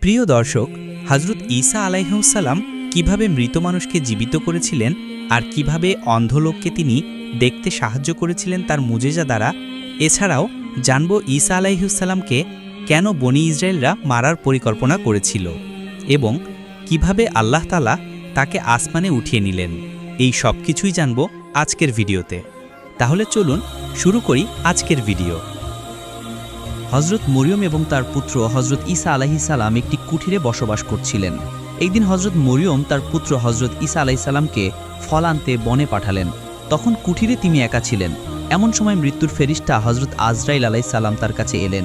প্রিয় দর্শক হজরত ঈসা আলাইহসাল্লাম কীভাবে মৃত মানুষকে জীবিত করেছিলেন আর কীভাবে অন্ধ লোককে তিনি দেখতে সাহায্য করেছিলেন তার মুজেজা দ্বারা, এছাড়াও জানব ঈসা আলাইহুসাল্লামকে কেন বনি ইসরায়েলরা মারার পরিকল্পনা করেছিল এবং কীভাবে আল্লাহ তালা তাকে আসমানে উঠিয়ে নিলেন। এই সব কিছুই জানব আজকের ভিডিওতে। তাহলে চলুন শুরু করি আজকের ভিডিও। হজরত মরিয়ম এবং তার পুত্র হজরত ঈসা আলাহি সালাম একটি কুঠিরে বসবাস করছিলেন। একদিন হজরত মরিয়ম তার পুত্র হজরত ঈসা আলাহি সালামকে ফল আনতে বনে পাঠালেন। তখন কুঠিরে তিনি একা ছিলেন। এমন সময় মৃত্যুর ফেরিস্তা হজরত আজরাইল আলাই সালাম তার কাছে এলেন।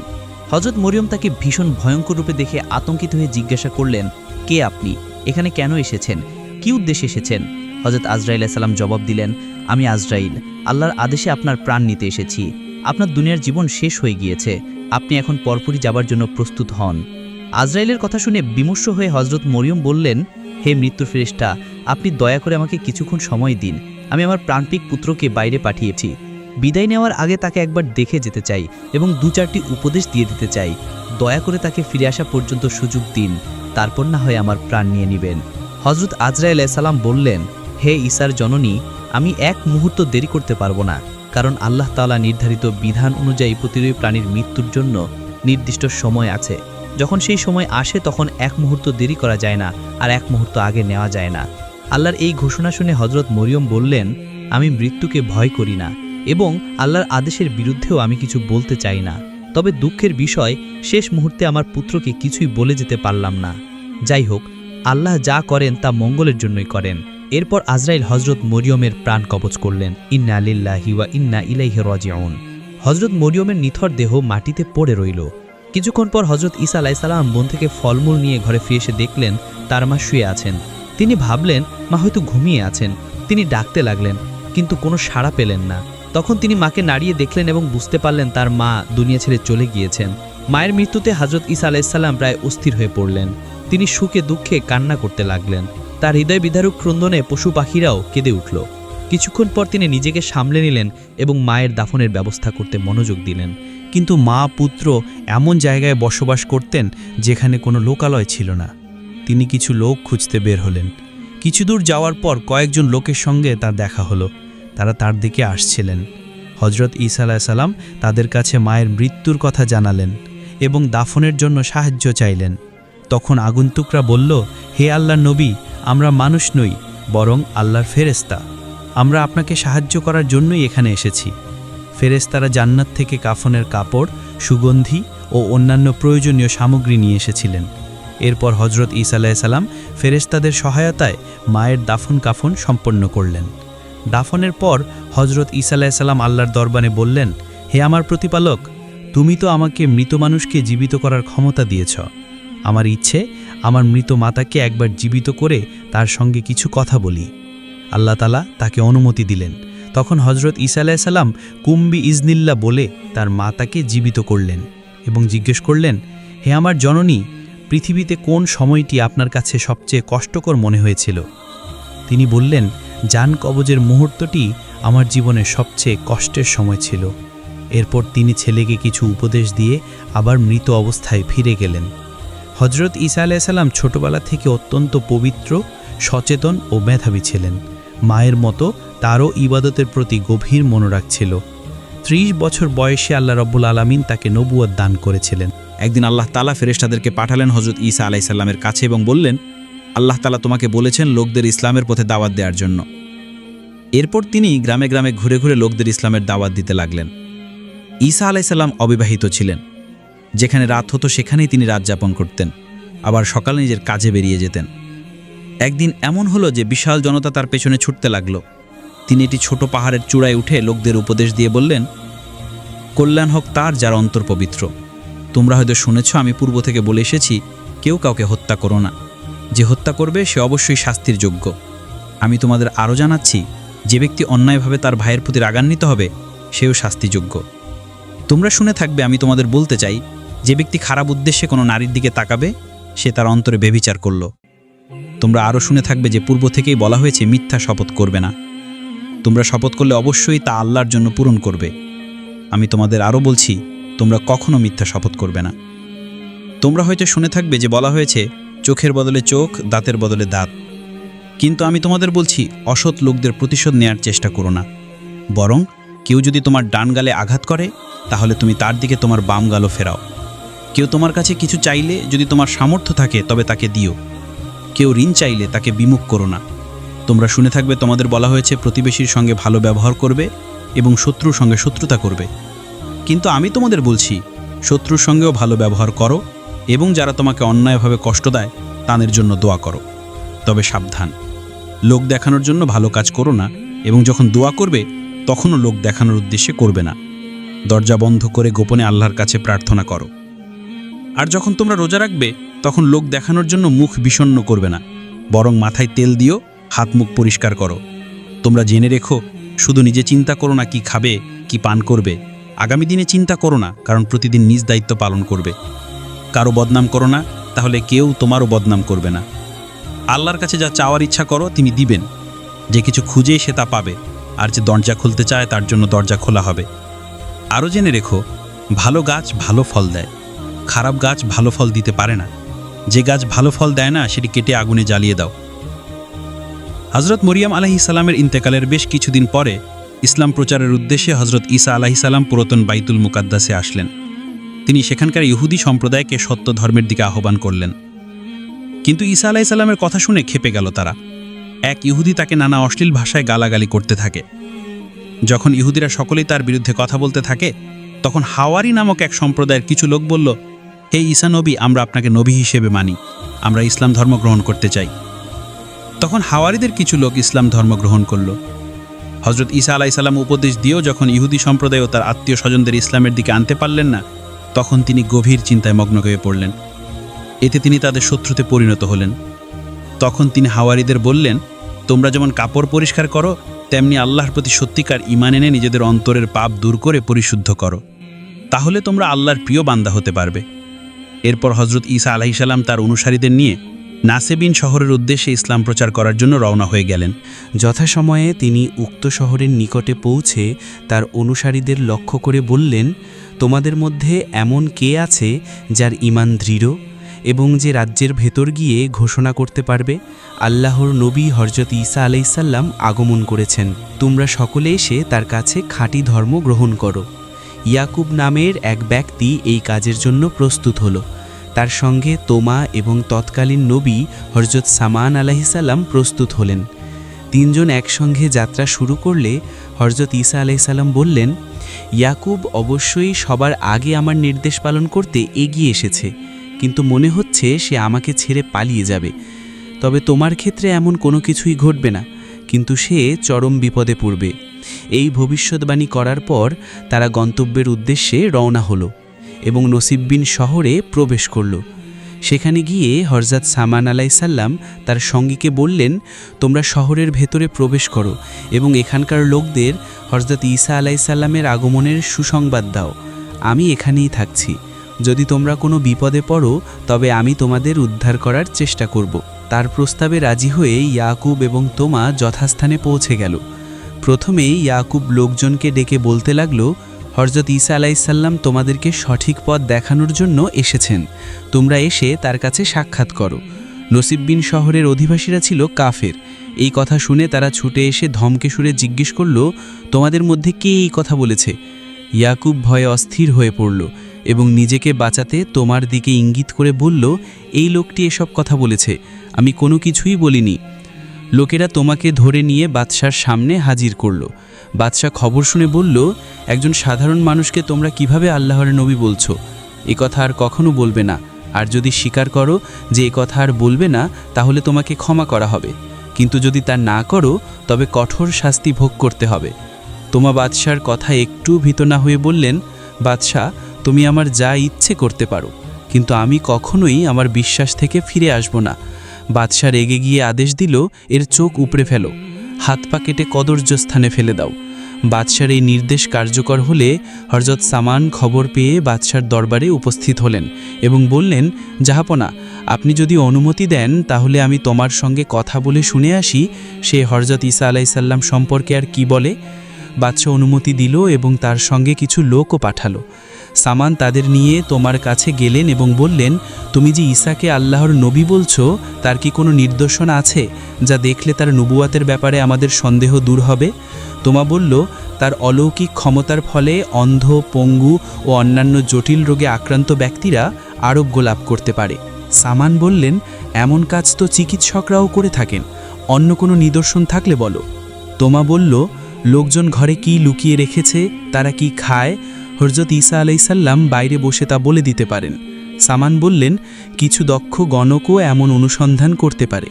হজরত মরিয়ম তাকে ভীষণ ভয়ঙ্কর রূপে দেখে আতঙ্কিত হয়ে জিজ্ঞাসা করলেন, কে আপনি? এখানে কেন এসেছেন? কি উদ্দেশ্যে এসেছেন? হজরত আজরাইল সালাম জবাব দিলেন, আমি আজরাইল। আল্লাহর আদেশে আপনার প্রাণ নিতে এসেছি। আপনার দুনিয়ার জীবন শেষ হয়ে গিয়েছে। আপনি এখন পরপরই যাবার জন্য প্রস্তুত হন। আজরাইলের কথা শুনে বিমর্ষ হয়ে হজরত মরিয়ম বললেন, হে মৃত্যুর ফেরেশতা, আপনি দয়া করে আমাকে কিছুক্ষণ সময় দিন। আমি আমার প্রাণপিক পুত্রকে বাইরে পাঠিয়েছি। বিদায় নেওয়ার আগে তাকে একবার দেখে যেতে চাই এবং দু চারটি উপদেশ দিয়ে দিতে চাই। দয়া করে তাকে ফিরে আসা পর্যন্ত সুযোগ দিন। তারপর না হয় আমার প্রাণ নিয়ে নেবেন। হজরত আজরাইল সালাম বললেন, হে ঈসার জননী, আমি এক মুহূর্ত দেরি করতে পারব না। কারণ আল্লাহ তাআলা নির্ধারিত বিধান অনুযায়ী প্রতিটি প্রাণীর মৃত্যুর জন্য নির্দিষ্ট সময় আছে। যখন সেই সময় আসে, তখন এক মুহূর্ত দেরি করা যায় না আর এক মুহূর্ত আগে নেওয়া যায় না। আল্লাহর এই ঘোষণা শুনে হজরত মরিয়ম বললেন, আমি মৃত্যুকে ভয় করি না এবং আল্লাহর আদেশের বিরুদ্ধেও আমি কিছু বলতে চাই না। তবে দুঃখের বিষয়, শেষ মুহূর্তে আমার পুত্রকে কিছুই বলে যেতে পারলাম না। যাই হোক, আল্লাহ যা করেন তা মঙ্গলের জন্যই করেন। এরপর আজরাইল হজরত মরিয়মের প্রাণ কবচ করলেন। ইন্না আলিল্লাহি ওয়া ইন্না ইলাইহি রাজিউন। হজরত মরিয়মের নিথর দেহ মাটিতে পড়ে রইল। কিছুক্ষণ পর হজরত ঈসা আলাইসাল্লাম বন থেকে ফলমূল নিয়ে ঘরে ফিরে এসে দেখলেন, তার মা শুয়ে আছেন। তিনি ভাবলেন, মা হয়তো ঘুমিয়ে আছেন। তিনি ডাকতে লাগলেন, কিন্তু কোনো সাড়া পেলেন না। তখন তিনি মাকে নাড়িয়ে দেখলেন এবং বুঝতে পারলেন তার মা দুনিয়া ছেড়ে চলে গিয়েছেন। মায়ের মৃত্যুতে হজরত ঈসা আলাইসাল্লাম প্রায় অস্থির হয়ে পড়লেন। তিনি সুখে দুঃখে কান্না করতে লাগলেন। তার হৃদয় বিদারুক ক্রন্দনে পশু পাখিরাও কেঁদে উঠল। কিছুক্ষণ পর তিনি নিজেকে সামলে নিলেন এবং মায়ের দাফনের ব্যবস্থা করতে মনোযোগ দিলেন। কিন্তু মা, পুত্র এমন জায়গায় বসবাস করতেন যেখানে কোনো লোকালয় ছিল না। তিনি কিছু লোক খুঁজতে বের হলেন। কিছু দূর যাওয়ার পর কয়েকজন লোকের সঙ্গে তার দেখা হলো। তারা তার দিকে আসছিলেন। হজরত ঈসা আলাইসাল্লাম তাদের কাছে মায়ের মৃত্যুর কথা জানালেন এবং দাফনের জন্য সাহায্য চাইলেন। তখন আগন্তুকরা বলল, হে আল্লাহর নবী, আমরা মানুষ নই, বরং আল্লাহর ফেরেস্তা আমরা আপনাকে সাহায্য করার জন্যই এখানে এসেছি। ফেরেস্তারা জান্নাত থেকে কাফনের কাপড়, সুগন্ধি ও অন্যান্য প্রয়োজনীয় সামগ্রী নিয়ে এসেছিলেন। এরপর হজরত ঈসা আলাইসাল্লাম ফেরেস্তাদের সহায়তায় মায়ের দাফন কাফন সম্পন্ন করলেন। দাফনের পর হজরত ঈসা আলাইসাল্লাম আল্লাহর দরবানে বললেন, হে আমার প্রতিপালক, তুমি তো আমাকে মৃত মানুষকে জীবিত করার ক্ষমতা দিয়েছ। আমার ইচ্ছে আমার মৃত মাতাকে একবার জীবিত করে তার সঙ্গে কিছু কথা বলি। আল্লাহ তালা তাকে অনুমতি দিলেন। তখন হজরত ঈসা আলাইসাল্লাম কুম্বি ইজনিল্লা বলে তার মাতাকে জীবিত করলেন এবং জিজ্ঞেস করলেন, হে আমার জননী, পৃথিবীতে কোন সময়টি আপনার কাছে সবচেয়ে কষ্টকর মনে হয়েছিল? তিনি বললেন যান কবজের মুহূর্তটি আমার জীবনের সবচেয়ে কষ্টের সময় ছিল। এরপর তিনি ছেলেকে কিছু উপদেশ দিয়ে আবার মৃত অবস্থায় ফিরে গেলেন। হজরত ঈসা আলাইসাল্লাম ছোটবেলা থেকে অত্যন্ত পবিত্র, সচেতন ও মেধাবী ছিলেন। মায়ের মতো তারও ইবাদতের প্রতি গভীর মনোরাগ ছিল। ত্রিশ বছর বয়সে আল্লাহ রব্বুল আলমিন তাকে নবুয়াদ দান করেছিলেন। একদিন আল্লাহ তালা ফেরেশতাদেরকে পাঠালেন হজরত ঈসা আলাইসাল্লামের কাছে এবং বললেন, আল্লাহ তালা তোমাকে বলেছেন লোকদের ইসলামের পথে দাওয়াত দেওয়ার জন্য। এরপর তিনি গ্রামে গ্রামে ঘুরে ঘুরে লোকদের ইসলামের দাওয়াত দিতে লাগলেন। ঈসা আলাইসাল্লাম অবিবাহিত ছিলেন। যেখানে রাত হতো সেখানেই তিনি রাত যাপন করতেন, আবার সকালে নিজের কাজে বেরিয়ে যেতেন। একদিন এমন হলো যে বিশাল জনতা তার পেছনে ছুটতে লাগল। তিনি একটি ছোট পাহাড়ের চূড়ায় উঠে লোকদের উপদেশ দিয়ে বললেন, কল্যাণ হোক তার যার অন্তর পবিত্র। তোমরা হয়তো শুনেছ, আমি পূর্ব থেকে বলে এসেছি, কেউ কাউকে হত্যা করো না। যে হত্যা করবে, সে অবশ্যই শাস্তির যোগ্য। আমি তোমাদের আরও জানাচ্ছি, যে ব্যক্তি অন্যায়ভাবে তার ভাইয়ের প্রতি রাগান্বিত হবে, সেও শাস্তিযোগ্য। তোমরা শুনে থাকবে, আমি তোমাদের বলতে চাই যে ব্যক্তি খারাপ উদ্দেশ্যে কোনো নারীর দিকে তাকাবে, সে তার অন্তরে বেবিচার করল। তোমরা আরও শুনে থাকবে যে পূর্ব থেকেই বলা হয়েছে, মিথ্যা শপথ করবে না। তোমরা শপথ করলে অবশ্যই তা আল্লাহর জন্য পূরণ করবে। আমি তোমাদের আরও বলছি, তোমরা কখনো মিথ্যা শপথ করবে না। তোমরা হয়তো শুনে থাকবে যে বলা হয়েছে, চোখের বদলে চোখ, দাঁতের বদলে দাঁত। কিন্তু আমি তোমাদের বলছি, অসৎ লোকদের প্রতিশোধ নেয়ার চেষ্টা করো না। বরং কেউ যদি তোমার ডান গালে আঘাত করে, তাহলে তুমি তার দিকে তোমার বাম গালও ফেরাও। কেউ তোমার কাছে কিছু চাইলে যদি তোমার সামর্থ্য থাকে, তবে তাকে দিও। কেউ ঋণ চাইলে তাকে বিমুখ করো না। তোমরা শুনে থাকবে, তোমাদের বলা হয়েছে, প্রতিবেশীর সঙ্গে ভালো ব্যবহার করবে এবং শত্রুর সঙ্গে শত্রুতা করবে। কিন্তু আমি তোমাদের বলছি, শত্রুর সঙ্গেও ভালো ব্যবহার করো এবং যারা তোমাকে অন্যায়ভাবে কষ্ট দেয়, তাদের জন্য দোয়া করো। তবে সাবধান। লোক দেখানোর জন্য ভালো কাজ করো না এবং যখন দোয়া করবে, তখনও লোক দেখানোর উদ্দেশ্যে করবে না। দরজা বন্ধ করে গোপনে আল্লাহর কাছে প্রার্থনা করো। আর যখন তোমরা রোজা রাখবে, তখন লোক দেখানোর জন্য মুখ বিষণ্ণ করবে না। বরং মাথায় তেল দিও, হাত মুখ পরিষ্কার করো। তোমরা জেনে রেখো, শুধু নিজে চিন্তা করো না কি খাবে, কি পান করবে। আগামী দিনে চিন্তা করো না, কারণ প্রতিদিন নিজ দায়িত্ব পালন করবে। কারও বদনাম করো না, তাহলে কেউ তোমারও বদনাম করবে না। আল্লাহর কাছে যা চাওয়ার ইচ্ছা করো, তিনি দিবেন। যে কিছু খুঁজে সে তা পাবে, আর যে দরজা খুলতে চায়, তার জন্য দরজা খোলা হবে। আরও জেনে রেখো, ভালো গাছ ভালো ফল দেয়। খারাপ গাছ ভালো ফল দিতে পারে না। যে গাছ ভালো ফল দেয় না, সেটি কেটে আগুনে জ্বালিয়ে দাও। হজরত মরিয়াম আলাহি সালামের ইন্তেকালের বেশ কিছুদিন পরে ইসলাম প্রচারের উদ্দেশ্যে হজরত ঈসা আলাহি সালাম পুরাতন বাইতুল মুকাদ্দাসে আসলেন। তিনি সেখানকার ইহুদি সম্প্রদায়কে সত্য ধর্মের দিকে আহ্বান করলেন। কিন্তু ঈসা আলাহি সাল্লামের কথা শুনে খেপে গেল তারা। এক ইহুদি তাকে নানা অশ্লীল ভাষায় গালাগালি করতে থাকে। যখন ইহুদিরা সকলেই তার বিরুদ্ধে কথা বলতে থাকে, তখন হাওয়ারি নামক এক সম্প্রদায়ের কিছু লোক বলল হে ঈসা নবী, আমরা আপনাকে নবী হিসেবে মানি। আমরা ইসলাম ধর্ম গ্রহণ করতে চাই। তখন হাওয়ারিদের কিছু লোক ইসলাম ধর্ম গ্রহণ করল। হজরত ঈসা আলাইসাল্লাম উপদেশ দিয়েও যখন ইহুদি সম্প্রদায় ও তার আত্মীয় স্বজনদের ইসলামের দিকে আনতে পারলেন না, তখন তিনি গভীর চিন্তায় মগ্ন হয়ে পড়লেন। এতে তিনি তাদের শত্রুতে পরিণত হলেন। তখন তিনি হাওয়ারিদের বললেন, তোমরা যেমন কাপড় পরিষ্কার করো, তেমনি আল্লাহর প্রতি সত্যিকার ইমান এনে নিজেদের অন্তরের পাপ দূর করে পরিশুদ্ধ করো। তাহলে তোমরা আল্লাহর প্রিয় বান্দা হতে পারবে। এরপর হজরত ঈসা আলাহিসাল্লাম তার অনুসারীদের নিয়ে নাসেবিন শহরের উদ্দেশ্যে ইসলাম প্রচার করার জন্য রওনা হয়ে গেলেন। যথাসময়ে তিনি উক্ত শহরের নিকটে পৌঁছে তার অনুসারীদের লক্ষ্য করে বললেন, তোমাদের মধ্যে এমন কে আছে যার ইমান দৃঢ় এবং যে রাজ্যের ভেতর গিয়ে ঘোষণা করতে পারবে? আল্লাহর নবী হরজত ঈসা আলাইসাল্লাম আগমন করেছেন। তোমরা সকলে এসে তার কাছে খাঁটি ধর্ম গ্রহণ করো। ইয়াকুব নামের এক ব্যক্তি এই কাজের জন্য প্রস্তুত হলো। তার সঙ্গে তোমা এবং তৎকালীন নবী হরজত সামান আলাহিসাল্লাম প্রস্তুত হলেন। তিনজন একসঙ্গে যাত্রা শুরু করলে হরজত ঈসা আলাইসাল্লাম বললেন, ইয়াকুব অবশ্যই সবার আগে আমার নির্দেশ পালন করতে এগিয়ে এসেছে, কিন্তু মনে হচ্ছে সে আমাকে ছেড়ে পালিয়ে যাবে। তবে তোমার ক্ষেত্রে এমন কোনো কিছুই ঘটবে না, কিন্তু সে চরম বিপদে পড়বে। ভবিষ্যৎবাণী করার পর তারা গন্তব্যের উদ্দেশ্যে রওনা হলো এবং নসিববিন শহরে প্রবেশ করল। সেখানে গিয়ে হরজাত সামান আলাইসাল্লাম তার সঙ্গীকে বললেন, তোমরা শহরের ভেতরে প্রবেশ করো এবং এখানকার লোকদের হরজাত ঈসা আলাইসাল্লামের আগমনের সুসংবাদ দাও। আমি এখানেই থাকছি। যদি তোমরা কোনো বিপদে পড়ো, তবে আমি তোমাদের উদ্ধার করার চেষ্টা করব। তার প্রস্তাবে রাজি হয়ে ইয়াকুব এবং তোমা যথাস্থানে পৌঁছে গেল। প্রথমেই ইয়াকুব লোকজনকে ডেকে বলতে লাগল হরজত ঈসা আলাইসাল্লাম তোমাদেরকে সঠিক পথ দেখানোর জন্য এসেছেন। তোমরা এসে তার কাছে সাক্ষাৎ করো। নসিববিন শহরের অধিবাসীরা ছিল কাফের। এই কথা শুনে তারা ছুটে এসে ধমকে সুরে জিজ্ঞেস করল, তোমাদের মধ্যে কে এই কথা বলেছে? ইয়াকুব ভয়ে অস্থির হয়ে পড়ল এবং নিজেকে বাঁচাতে তোমার দিকে ইঙ্গিত করে বলল, এই লোকটি এসব কথা বলেছে। আমি কোনো কিছুই বলিনি। লোকেরা তোমাকে ধরে নিয়ে বাদশার সামনে হাজির করল। বাদশাহ খবর শুনে বলল, একজন সাধারণ মানুষকে তোমরা কীভাবে আল্লাহর নবী বলছো? এ কথা আর কখনো বলবে না। আর যদি স্বীকার করো যে এ কথা আর বলবে না, তাহলে তোমাকে ক্ষমা করা হবে। কিন্তু যদি তা না করো, তবে কঠোর শাস্তি ভোগ করতে হবে। তোমা বাদশার কথা একটু ভীত না হয়ে বললেন, বাদশাহ, তুমি আমার যা ইচ্ছে করতে পারো, কিন্তু আমি কখনোই আমার বিশ্বাস থেকে ফিরে আসব না। বাদশাহ রেগে গিয়ে আদেশ দিল, এর চোখ উপড়ে ফেলো, হাত পা কেটে কদর্য স্থানে ফেলে দাও। বাদশার এই নির্দেশ কার্যকর হলে হরজত সামান খবর পেয়ে বাদশার দরবারে উপস্থিত হলেন এবং বললেন জাহাপনা আপনি যদি অনুমতি দেন, তাহলে আমি তোমার সঙ্গে কথা বলে শুনে আসি, সে হরজত ঈসা আলাইসাল্লাম সম্পর্কে আর কি বলে? বাদশাহ অনুমতি দিল এবং তার সঙ্গে কিছু লোকও পাঠালো। সামান তাদের নিয়ে তোমার কাছে গেলেন এবং বললেন, তুমি যে ঈসাকে আল্লাহর নবী বলছো, তার কি কোনো নির্দর্শন আছে যা দেখলে তার নবুয়াতের ব্যাপারে আমাদের সন্দেহ দূর হবে? তোমা বলল, তার অলৌকিক ক্ষমতার ফলে অন্ধ, পঙ্গু ও অন্যান্য জটিল রোগে আক্রান্ত ব্যক্তিরা আরোগ্য লাভ করতে পারে। সামান বললেন, এমন কাজ তো চিকিৎসকরাও করে থাকেন। অন্য কোনো নিদর্শন থাকলে বলো। তোমা বলল, লোকজন ঘরে কি লুকিয়ে রেখেছে, তারা কি খায় হরজত ঈসা আলাইসাল্লাম বাইরে বসে তা বলে দিতে পারেন। সামান বললেন, কিছু দক্ষ গণকও এমন অনুসন্ধান করতে পারে।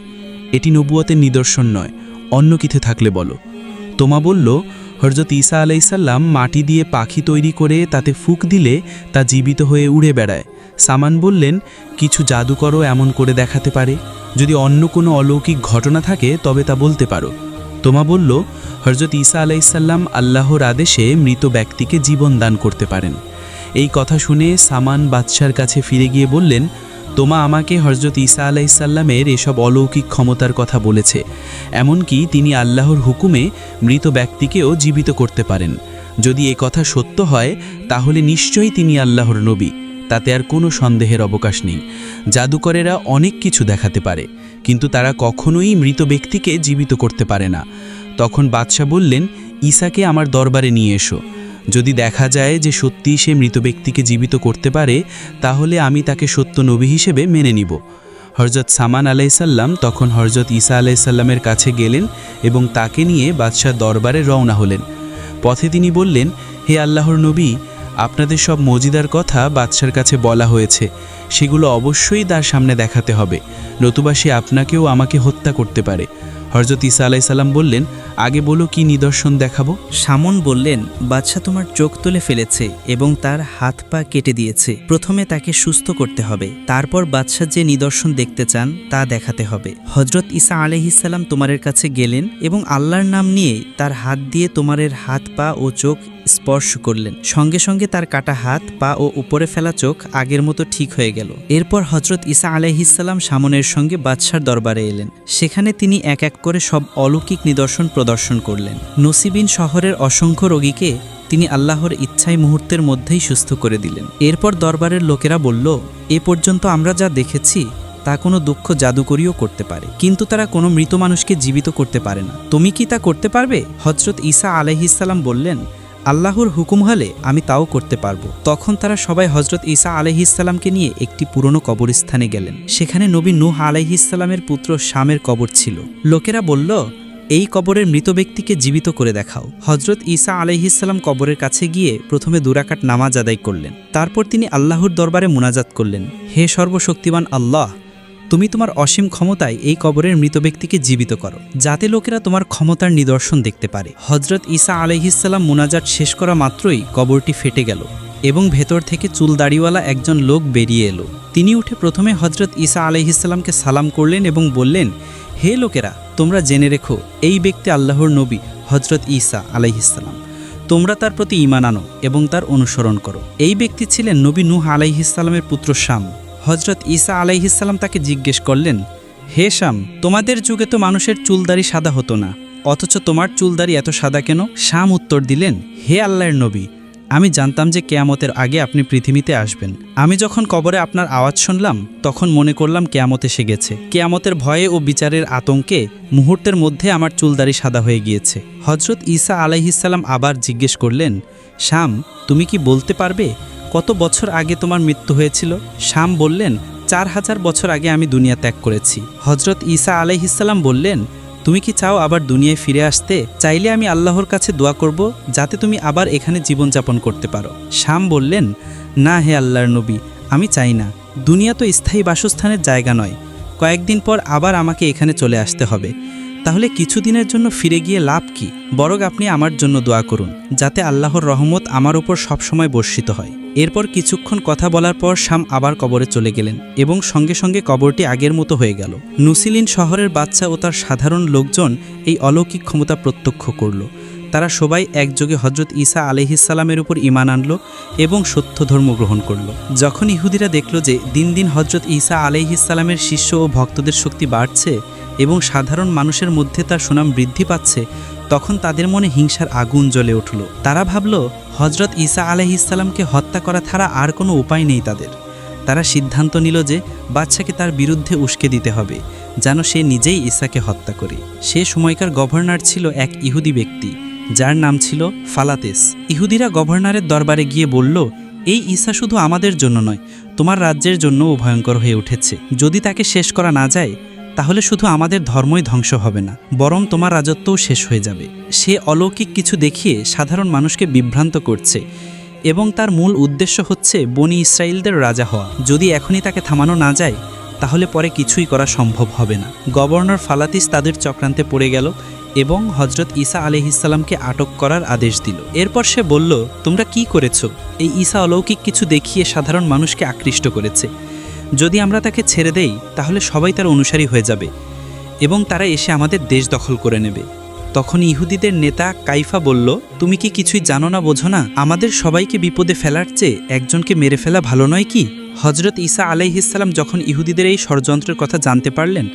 এটি নবুয়তের নিদর্শন নয়, অন্য কিছু থাকলে বলো। তোমা বলল হরজত ঈসা আলাইসাল্লাম মাটি দিয়ে পাখি তৈরি করে তাতে ফুক দিলে তা জীবিত হয়ে উড়ে বেড়ায়। সামান বললেন, কিছু জাদুকরও এমন করে দেখাতে পারে। যদি অন্য কোনো অলৌকিক ঘটনা থাকে তবে তা বলতে পারো। তোমা বলল হরজত ঈসা আলাইসাল্লাম আল্লাহর আদেশে মৃত ব্যক্তিকে জীবন দান করতে পারেন। এই কথা শুনে সামান বাদশার কাছে ফিরে গিয়ে বললেন, তোমা আমাকে হরজত ঈসা আলাইসাল্লামের এসব অলৌকিক ক্ষমতার কথা বলেছে, এমনকি তিনি আল্লাহর হুকুমে মৃত ব্যক্তিকেও জীবিত করতে পারেন। যদি এ কথা সত্য হয়, তাহলে নিশ্চয়ই তিনি আল্লাহর নবী, তাতে আর কোনো সন্দেহের অবকাশ নেই। জাদুকরেরা অনেক কিছু দেখাতে পারে। কিন্তু তারা কখনোই মৃত ব্যক্তিকে জীবিত করতে পারে না। তখন বাদশাহ বললেন, ঈসাকে আমার দরবারে নিয়ে এসো। যদি দেখা যায় যে সত্যিই সে মৃত ব্যক্তিকে জীবিত করতে পারে, তাহলে আমি তাকে সত্য নবী হিসেবে মেনে নিব। হরজত সামান আলাইসাল্লাম তখন হরজত ঈসা আলাইসাল্লামের কাছে গেলেন এবং তাকে নিয়ে বাদশাহ দরবারে রওনা হলেন। পথে তিনি বললেন, হে আল্লাহর নবী আপনাদের সব মজিদার কথা বাদশার কাছে বলা হয়েছে। সেগুলো অবশ্যই তার সামনে দেখাতে হবে, নতুবা সে আপনাকেও আমাকে হত্যা করতে পারে। হরজত ঈসা আলাইসাল্লাম বললেন, আগে বলো কি নিদর্শন দেখাবো? সামন বললেন বাদশাহ তোমার চোখ তুলে ফেলেছে এবং তার হাত পা কেটে দিয়েছে। প্রথমে তাকে সুস্থ করতে হবে, তারপর বাদশাহ যে নিদর্শন দেখতে চান তা দেখাতে হবে। হজরত ঈসা আলহিসাল্লাম তোমারের কাছে গেলেন এবং আল্লাহর নাম নিয়ে তার হাত দিয়ে তোমারের হাত পা ও চোখ স্পর্শ করলেন। সঙ্গে সঙ্গে তার কাটা হাত, পা ও উপরে ফেলা চোখ আগের মতো ঠিক হয়ে গেল। এরপর হজরত ঈসা আলাইহিসাল্লাম সামনের সঙ্গে বাদশার দরবারে এলেন। সেখানে তিনি এক এক করে সব অলৌকিক নিদর্শন প্রদর্শন করলেন। নসিবিন শহরের অসংখ্য রোগীকে তিনি আল্লাহর ইচ্ছায় মুহূর্তের মধ্যেই সুস্থ করে দিলেন। এরপর দরবারের লোকেরা বলল, এ পর্যন্ত আমরা যা দেখেছি, তা কোনো দুঃখ জাদুকরিও করতে পারে। কিন্তু তারা কোনো মৃত মানুষকে জীবিত করতে পারে না। তুমি কি তা করতে পারবে? হজরত ঈসা আলহিসাল্লাম বললেন আল্লাহর হুকুম হলে আমি তাও করতে পারব। তখন তারা সবাই হজরত ঈসা আলহিসাল্লামকে নিয়ে একটি পুরনো কবরস্থানে গেলেন। সেখানে নবী নূহ আলহিসাল্লামের পুত্র শামের কবর ছিল। লোকেরা বলল, এই কবরের মৃত ব্যক্তিকে জীবিত করে দেখাও। হজরত ঈসা আলহিসাল্লাম কবরের কাছে গিয়ে প্রথমে দুরাকাট নামাজ আদায় করলেন। তারপর তিনি আল্লাহর দরবারে মোনাজাত করলেন। হে সর্বশক্তিমান আল্লাহ তুমি তোমার অসীম ক্ষমতায় এই কবরের মৃত ব্যক্তিকে জীবিত করো, যাতে লোকেরা তোমার ক্ষমতার নিদর্শন দেখতে পারে। হজরত ঈসা আলহিসাল্লাম মোনাজাত শেষ করা মাত্রই কবরটি ফেটে গেল এবং ভেতর থেকে চুল দাড়িওয়ালা একজন লোক বেরিয়ে এলো। তিনি উঠে প্রথমে হজরত ঈসা আলহিসাল্লামকে সালাম করলেন এবং বললেন, হে লোকেরা, তোমরা জেনে রেখো, এই ব্যক্তি আল্লাহর নবী হজরত ঈসা আলাইহিসাল্লাম তোমরা তার প্রতি ঈমান আনো এবং তার অনুসরণ করো। এই ব্যক্তি ছিলেন নবী নূহ আলাইহিসাল্লামের পুত্র শাম। হজরত ঈসা আলাইহিসাল্লাম তাকে জিজ্ঞেস করলেন, হে শাম, তোমাদের যুগে তো মানুষের চুলদারি সাদা হতো না, অথচ তোমার চুলদারি এত সাদা কেন? শাম উত্তর দিলেন, হে আল্লাহর নবী, আমি জানতাম যে কেয়ামতের আগে আপনি পৃথিবীতে আসবেন। আমি যখন কবরে আপনার আওয়াজ শুনলাম, তখন মনে করলাম কেয়ামত এসে গেছে। কেয়ামতের ভয়ে ও বিচারের আতঙ্কে মুহূর্তের মধ্যে আমার চুলদারি সাদা হয়ে গিয়েছে। হজরত ঈসা আলাইহিসাল্লাম আবার জিজ্ঞেস করলেন, শাম, তুমি কি বলতে পারবে কত বছর আগে তোমার মৃত্যু হয়েছিল? শাম বললেন, চার হাজার বছর আগে আমি দুনিয়া ত্যাগ করেছি। হজরত ঈসা আলাইহিসাল্লাম বললেন, তুমি কি চাও আবার দুনিয়ায় ফিরে আসতে? চাইলে আমি আল্লাহর কাছে দোয়া করব, যাতে তুমি আবার এখানে জীবনযাপন করতে পারো। শাম বললেন, না হে আল্লাহর নবী, আমি চাই না। দুনিয়া তো স্থায়ী বাসস্থানের জায়গা নয়। কয়েকদিন পর আবার আমাকে এখানে চলে আসতে হবে। তাহলে কিছুদিনের জন্য ফিরে গিয়ে লাভ কি? বরং আপনি আমার জন্য দোয়া করুন, যাতে আল্লাহর রহমত আমার ওপর সবসময় বর্ষিত হয়। এরপর কিছুক্ষণ কথা বলার পর শাম আবার কবরে চলে গেলেন এবং সঙ্গে সঙ্গে কবরটি আগের মতো হয়ে গেল। নুসিলিন শহরের বাচ্চা ও তার সাধারণ লোকজন এই অলৌকিক ক্ষমতা প্রত্যক্ষ করল। তারা সবাই একযোগে হজরত ঈসা আলহিসাল্লামের উপর ইমান আনলো এবং সত্য ধর্ম গ্রহণ করল। যখন ইহুদিরা দেখল যে দিন দিন হজরত ঈসা আলহিসাল্লামের শিষ্য ও ভক্তদের শক্তি বাড়ছে এবং সাধারণ মানুষের মধ্যে তার সুনাম বৃদ্ধি পাচ্ছে, তখন তাদের মনে হিংসার আগুন জ্বলে উঠল। তারা ভাবল হজরত ঈসা আলহিসাল্লামকে হত্যা করা ছাড়া আর কোনো উপায় নেই তাদের। তারা সিদ্ধান্ত নিল যে বাচ্চাকে তার বিরুদ্ধে উস্কে দিতে হবে, যেন সে নিজেই ঈসাকে হত্যা করে। সে সময়কার গভর্নর ছিল এক ইহুদি ব্যক্তি। যার নাম ছিল ফালাতেস। ইহুদিরা গভর্নরের দরবারে গিয়ে বলল, এই ঈসা শুধু আমাদের জন্য নয়, তোমার রাজ্যের জন্যও ভয়ঙ্কর হয়ে উঠেছে। যদি তাকে শেষ করা না যায়, তাহলে শুধু আমাদের ধর্মই ধ্বংস হবে না, বরং তোমার রাজত্বও শেষ হয়ে যাবে। সে অলৌকিক কিছু দেখিয়ে সাধারণ মানুষকে বিভ্রান্ত করছে এবং তার মূল উদ্দেশ্য হচ্ছে বনি ইসরায়েলদের রাজা হওয়া। যদি এখনই তাকে থামানো না যায় তাহলে পরে কিছুই করা সম্ভব হবে না। গভর্নর ফালাতিস তাদের চক্রান্তে পড়ে গেল এবং হজরত ঈসা আলহিসাল্লামকে আটক করার আদেশ দিল। এরপর সে বলল, তোমরা কি করেছ? এই ঈসা অলৌকিক কিছু দেখিয়ে সাধারণ মানুষকে আকৃষ্ট করেছে। যদি আমরা তাকে ছেড়ে দেই, তাহলে সবাই তার অনুসারী হয়ে যাবে এবং তারা এসে আমাদের দেশ দখল করে নেবে। তখন ইহুদিদের নেতা কাইফা বলল, তুমি কি কিছুই জানো না, বোঝো না? আমাদের সবাইকে বিপদে ফেলার চেয়ে একজনকে মেরে ফেলা ভালো নয় কি? হজরত ঈসা আলাইহিসাল্লাম যখন ইহুদিদের এই ষড়যন্ত্রের কথা জানতে পারলেন,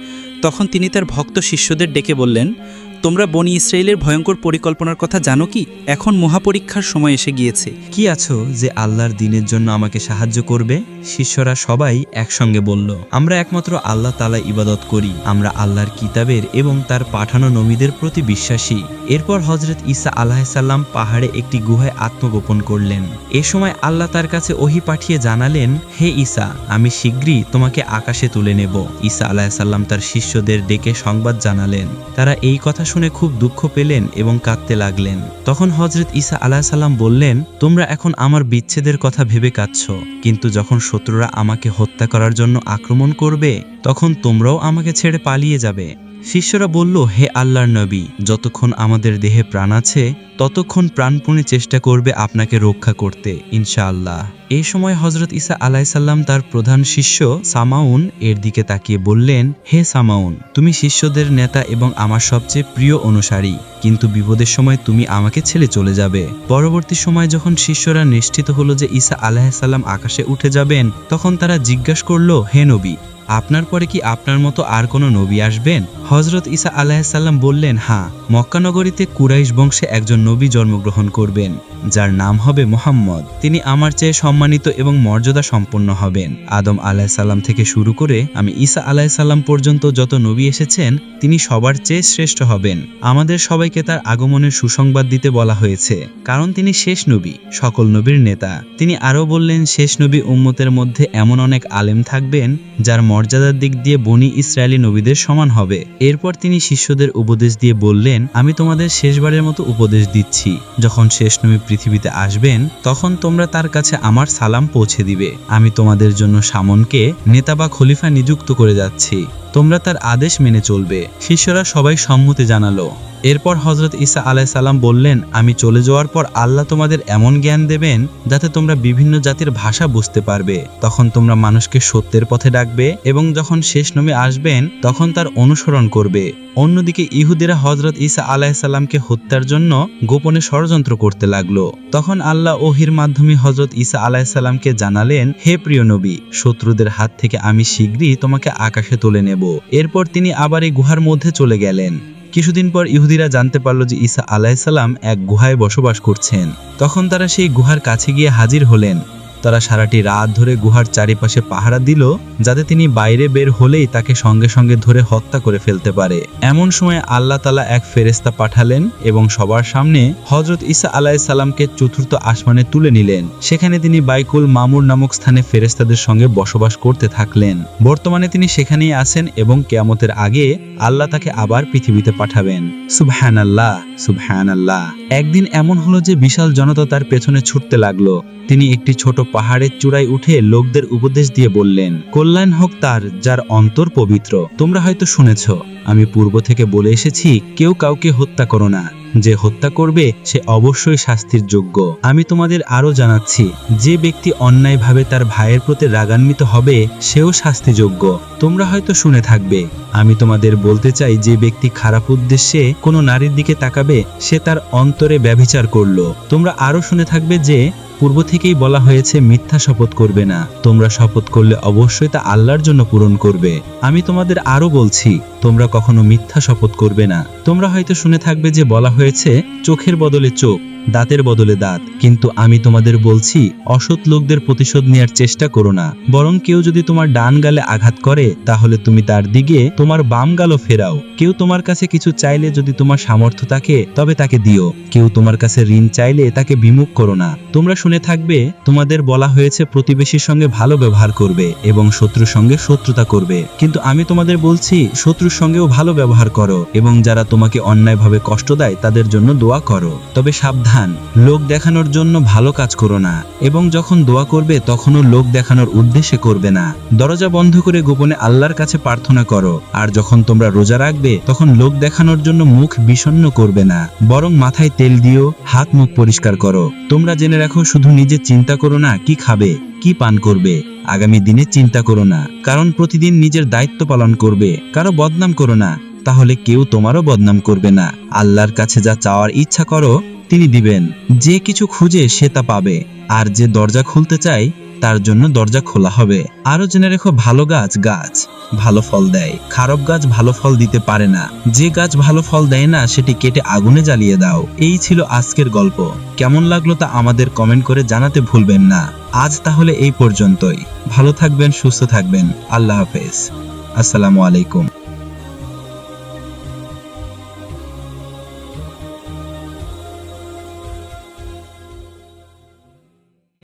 তখন তিনি তার ভক্ত শিষ্যদের ডেকে বললেন, তোমরা বনি ইসরায়েলের ভয়ঙ্কর পরিকল্পনার কথা জানো কি? এখন মহাপরীক্ষার সময় এসে গিয়েছে। কি আছো যে আল্লাহর দিনের জন্য আমাকে সাহায্য করবে? শিষ্যরা সবাই একসঙ্গে বলল, আমরা একমাত্র আল্লাহ তালা ইবাদত করি। আমরা আল্লাহর কিতাবের এবং তার পাঠানো নবীদের প্রতি বিশ্বাসী। এরপর হজরত ঈসা আলাহিসাল্লাম পাহাড়ে একটি গুহায় আত্মগোপন করলেন। এ সময় আল্লাহ তার কাছে ওহি পাঠিয়ে জানালেন, হে ঈসা, আমি শীঘ্রই তোমাকে আকাশে তুলে নেব। ঈসা আলাহিসাল্লাম তার শিষ্যদের ডেকে সংবাদ জানালেন। তারা এই কথা শুনে খুব দুঃখ পেলেন এবং কাঁদতে লাগলেন। তখন হজরত ঈসা আলাহিসাল্লাম বললেন, তোমরা এখন আমার বিচ্ছেদের কথা ভেবে কাঁদছ। কিন্তু যখন শত্রুরা আমাকে হত্যা করার জন্য আক্রমণ করবে তখন তোমরাও আমাকে ছেড়ে পালিয়ে যাবে। শিষ্যরা বলল, হে আল্লাহর নবী, যতক্ষণ আমাদের দেহে প্রাণ আছে, ততক্ষণ প্রাণপণে চেষ্টা করবে আপনাকে রক্ষা করতে, ইনশাআল্লাহ। এই সময় হজরত ঈসা আলাইসাল্লাম তার প্রধান শিষ্য সামাউন এর দিকে তাকিয়ে বললেন, হে সামাউন, তুমি শিষ্যদের নেতা এবং আমার সবচেয়ে প্রিয় অনুসারী, কিন্তু বিপদের সময় তুমি আমাকে ছেড়ে চলে যাবে। পরবর্তী সময় যখন শিষ্যরা নিশ্চিত হলো যে ঈসা আলাহিসাল্লাম আকাশে উঠে যাবেন, তখন তারা জিজ্ঞাসা করল, হে নবী আপনার পরে কি আপনার মতো আর কোনো নবী আসবেন? হজরত ঈসা আলাহিসাল্লাম বললেন হ্যাঁ মক্কানগরীতে কুরাইশ বংশে একজন নবী জন্মগ্রহণ করবেন, যার নাম হবে মোহাম্মদ। তিনি আমার চেয়ে সম্মানিত এবং মর্যাদা সম্পন্ন হবেন। আদম আলাহিসাল্লাম থেকে শুরু করে আমি ঈসা আলাহিসাল্লাম পর্যন্ত যত নবী এসেছেন, তিনি সবার চেয়ে শ্রেষ্ঠ হবেন। আমাদের সবাইকে তার আগমনের সুসংবাদ দিতে বলা হয়েছে, কারণ তিনি শেষ নবী, সকল নবীর নেতা। তিনি আরও বললেন, শেষ নবী উম্মতের মধ্যে এমন অনেক আলেম থাকবেন, যার মর্যাদার দিক দিয়ে বনি ইসরায়েলি নবীদের সমান হবে। এরপর তিনি শিষ্যদের উপদেশ দিয়ে বললেন, আমি তোমাদের শেষবারের মতো উপদেশ দিচ্ছি। যখন শেষ নবী পৃথিবীতে আসবেন, তখন তোমরা তার কাছে আমার সালাম পৌঁছে দিবে। আমি তোমাদের জন্য সামনকে নেতা বা খলিফা নিযুক্ত করে যাচ্ছি। তোমরা তার আদেশ মেনে চলবে। শিষ্যরা সবাই সম্মতি জানালো। এরপর হজরত ঈসা আলাইসাল্লাম বললেন, আমি চলে যাওয়ার পর আল্লাহ তোমাদের এমন জ্ঞান দেবেন যাতে তোমরা বিভিন্ন জাতির ভাষা বুঝতে পারবে। তখন তোমরা মানুষকে সত্যের পথে ডাকবে এবং যখন শেষ নমে আসবেন, তখন তার অনুসরণ করবে। অন্যদিকে ইহুদিরা হজরত ঈসা আলাইসাল্লামকে হত্যার জন্য গোপনে ষড়যন্ত্র করতে লাগল। তখন আল্লাহ ওহির মাধ্যমে হজরত ঈসা আলাইসাল্লামকে জানালেন, হে প্রিয় নবী, শত্রুদের হাত থেকে আমি শীঘ্রই তোমাকে আকাশে তুলে নেব। এরপর তিনি আবার এই গুহার মধ্যে চলে গেলেন। কিছুদিন পর ইহুদিরা জানতে পারল যে ঈসা আলাহিসাল্লাম এক গুহায় বসবাস করছেন। তখন তারা সেই গুহার কাছে গিয়ে হাজির হলেন। তারা সারাটি রাত ধরে গুহার চারিপাশে পাহারা দিল, যাতে তিনি বাইরে বের হলেই তাকে সঙ্গে সঙ্গে ধরে হত্যা করে ফেলতে পারে। এমন সময় আল্লাহ তালা এক ফেরেস্তা পাঠালেন এবং সবার সামনে হজরত ঈসা আলাইসাল্লামকে চতুর্থ আসমানে তুলে নিলেন। সেখানে তিনি বাইকুল মামুর নামক স্থানে ফেরেস্তাদের সঙ্গে বসবাস করতে থাকলেন। বর্তমানে তিনি সেখানেই আছেন এবং কেয়ামতের আগে আল্লাহ তাকে আবার পৃথিবীতে পাঠাবেন। সুবহান আল্লাহ সুবহান আল্লাহ একদিন এমন হলো যে বিশাল জনতা তার পেছনে ছুটতে লাগল। তিনি একটি ছোট পাহাড়ের চূড়ায় উঠে লোকদের উপদেশ দিয়ে বললেন, কল্যাণ হোক তার, যার অন্তর পবিত্র। তোমরা হয়তো শুনেছ, আমি পূর্ব থেকে বলে এসেছি, কেউ কাউকে হত্যা করো না। যে হত্যা করবে, সে অবশ্যই শাস্তির যোগ্য। আমি তোমাদের আরও জানাচ্ছি, যে ব্যক্তি অন্যায়ভাবে তার ভাইয়ের প্রতি রাগান্বিত হবে, সেও শাস্তিযোগ্য। তোমরা হয়তো শুনে থাকবে, আমি তোমাদের বলতে চাই, যে ব্যক্তি খারাপ উদ্দেশ্যে কোনো নারীর দিকে তাকাবে, সে তার অন্তরে ব্যভিচার করল। তোমরা আরও শুনে থাকবে যে পূর্ব থেকেই বলা হয়েছে, মিথ্যা শপথ করবে না। তোমরা শপথ করলে অবশ্যই তা আল্লাহর জন্য পূরণ করবে। আমি তোমাদের আরও বলছি, তোমরা কখনো মিথ্যা শপথ করবে না। তোমরা হয়তো শুনে থাকবে যে বলা হয়েছে, চোখের বদলে চোখ। দাঁতের বদলে দাঁত। কিন্তু আমি তোমাদের বলছি, অসৎ লোকদের প্রতিশোধ নেয়ার চেষ্টা করো না। বরং কেউ যদি তোমার ডান গালে আঘাত করে, তাহলে তুমি তার দিকে তোমার বাম গালও ফেরাও। কেউ তোমার কাছে কিছু চাইলে যদি তোমার সামর্থ্য থাকে, তবে তাকে দিও। কেউ তোমার কাছে ঋণ চাইলে তাকে বিমুখ করো না। তোমরা শুনে থাকবে, তোমাদের বলা হয়েছে প্রতিবেশীর সঙ্গে ভালো ব্যবহার করবে এবং শত্রুর সঙ্গে শত্রুতা করবে। কিন্তু আমি তোমাদের বলছি, শত্রুর সঙ্গেও ভালো ব্যবহার করো এবং যারা তোমাকে অন্যায়ভাবে কষ্ট দেয়, তাদের জন্য দোয়া করো। তবে সাবধান। লোক দেখানোর জন্য ভালো কাজ করো না, এবং যখন দোয়া করবে তখনও লোক দেখানোর উদ্দেশ্যে করবে না। দরজা বন্ধ করে গোপনে আল্লাহর কাছে প্রার্থনা করো, আর যখন তোমরা রোজা রাখবে তখন লোক দেখানোর জন্য মুখ বিষণ্ণ করবে না, বরং মাথায় তেল দিও, হাত মুখ পরিষ্কার করো। তোমরা জেনে রাখো, শুধু নিজে চিন্তা করো না কি খাবে, কি পান করবে, আগামী দিনে চিন্তা করো না, কারণ প্রতিদিন নিজের দায়িত্ব পালন করবে, কারও বদনাম করো না, তাহলে কেউ তোমারও বদনাম করবে না। আল্লাহর কাছে যা চাওয়ার ইচ্ছা করো তিনি দিবেন। যে কিছু খুঁজে সে তা পাবে। আর যে দরজা খুলতে চায়, তার জন্য দরজা খোলা হবে। আরও জেনে রেখো, ভালো গাছ গাছ ভালো ফল দেয়। খারাপ গাছ ভালো ফল দিতে পারে না। যে গাছ ভালো ফল দেয় না, সেটি কেটে আগুনে জ্বালিয়ে দাও। এই ছিল আজকের গল্প। কেমন লাগল তা আমাদের কমেন্ট করে জানাতে ভুলবেন না। আজ তাহলে এই পর্যন্তই। ভালো থাকবেন, সুস্থ থাকবেন। আল্লাহ হাফেজ। আসসালামু আলাইকুম।